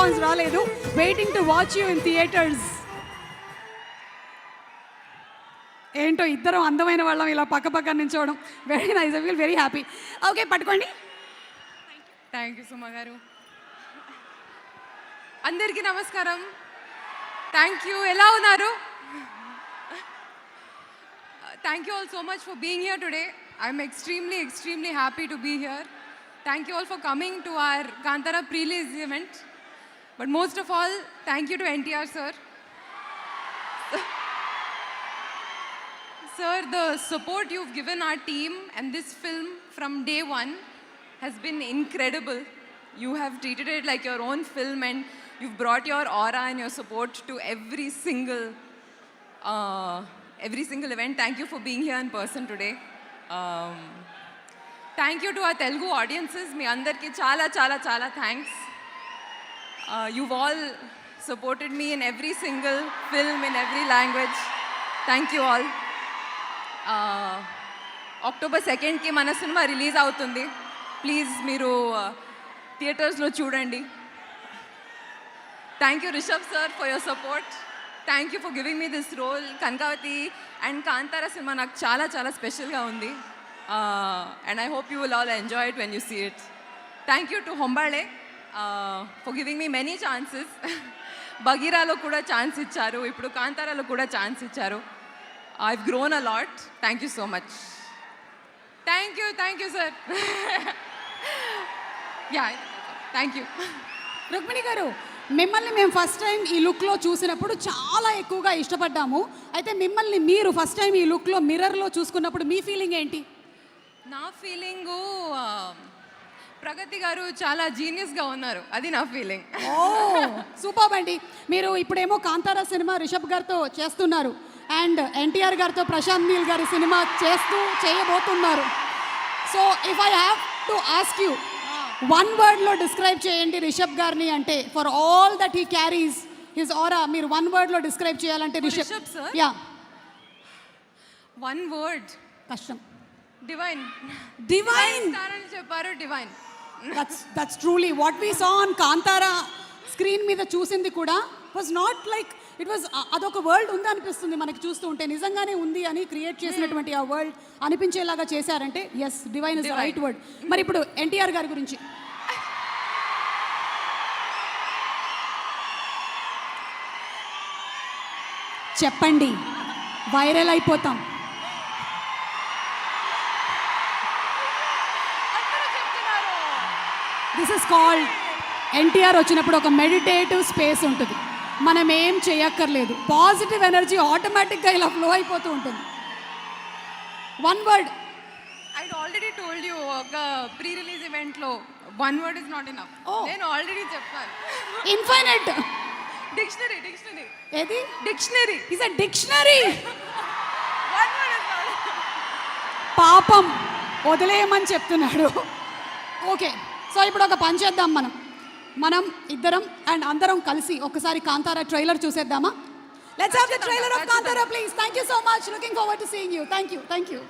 Response రాలేదు. Waiting to watch you in theatres ఏంటో ఇద్దరం అందమైన వాళ్ళం ఇలా పక్క పక్క నించోవడం very nice I feel very happy okay పట్టుకోండి. Thank you Suma garu. అందరికీ నమస్కారం. థ్యాంక్ యూ ఎలా ఉన్నారు? Thank you all so much for being here today I'm extremely extremely happy to be here thank you all for coming to our Kantara prerelease event But most of all thank you to NTR sir Sir, the support you've given our team and this film from day one has been incredible. You have treated it like your own film and you've brought your aura and your support to every single uh, every single event. Thank you for being here in person today. Um, thank you to our Telugu audiences. మీ అందరికీ చాలా చాలా చాలా thanks Uh, you've all supported me in every single film in every language. Thank you all. Uh, October సెకండ్కి మన సినిమా release అవుతుంది. Please మీరు uh, థియేటర్స్లో చూడండి. Thank you Rishab sir for your support thank you for giving me this role Kanakavathi and Kantara cinema నాకు చాలా చాలా స్పెషల్గా ఉంది. And I hope you will all enjoy it when you see it thank you to Hombale for giving me many chances బగీరాలో కూడా chance ఇచ్చారు ఇప్పుడు కాంతారాలో కూడా ఛాన్స్ ఇచ్చారు I've grown a lot thank you so much thank you thank you sir yeah thank you Rukmini garu మిమ్మల్ని మేము first time ఈ లుక్లో చూసినప్పుడు చాలా ఎక్కువగా ఇష్టపడ్డాము. అయితే మిమ్మల్ని మీరు ఫస్ట్ టైం ఈ లుక్లో మిర్రర్లో చూసుకున్నప్పుడు మీ ఫీలింగ్ ఏంటి? నా ఫీలింగు ప్రగతి గారు చాలా జీనియస్గా ఉన్నారు. అది నా ఫీలింగ్ ఓ సూపర్ అండి మీరు ఇప్పుడేమో కాంతారా సినిమా రిషబ్ గారితో చేస్తున్నారు. అండ్ ఎన్టీఆర్ గారితో ప్రశాంత్ నీల్ గారి సినిమా చేస్తూ చేయబోతున్నారు. So if I have to ask you one వర్డ్లో describe చేయండి రిషబ్ గారిని అంటే for all that he carries his aura మీరు వన్ వర్డ్లో డిస్క్రైబ్ చేయాలంటే రిషబ్? యా వన్ వర్డ్ కష్టం. డివైన్ డివైన్ చెప్పారు divine that's that's truly what we saw on Kantara screen మీద చూసింది కూడా. Was not like it was అదొక వరల్డ్ ఉంది అనిపిస్తుంది మనకి చూస్తూ ఉంటే. నిజంగానే ఉంది అని క్రియేట్ చేసినటువంటి ఆ వరల్డ్ అనిపించేలాగా చేశారంటే yes divine is. Right word మరి ఇప్పుడు ఎన్టీఆర్ గారి గురించి. చెప్పండి. వైరల్ అయిపోతాం అందరూ చెప్తున్నారు దిస్ ఇస్ కాల్డ్ ఎన్టీఆర్ వచ్చినప్పుడు ఒక మెడిటేటివ్ స్పేస్ ఉంటుంది. మనం ఏం చేయక్కర్లేదు. పాజిటివ్ ఎనర్జీ ఆటోమేటిక్గా ఇలా ఫ్లో అయిపోతూ ఉంటుంది. One word I already told you ఒక ప్రీ రిలీజ్ ఈవెంట్లో one word is not enough. నేను ఆల్రెడీ చెప్పాను. ఇన్ఫైనైట్ డిక్షనరీ డిక్షనరీ ఏది? డిక్షనరీ ఇస్ అ డిక్షనరీ పాపం. వదిలేయమని చెప్తున్నాడు. ఓకే సో ఇప్పుడు ఒక పని చేద్దాం మనం. మనం ఇద్దరం అండ్ అందరం కలిసి ఒకసారి కాంతారా ట్రైలర్ చూసేద్దామా? Let's have the trailer of Kantara please thank you so much looking forward to seeing you thank you thank you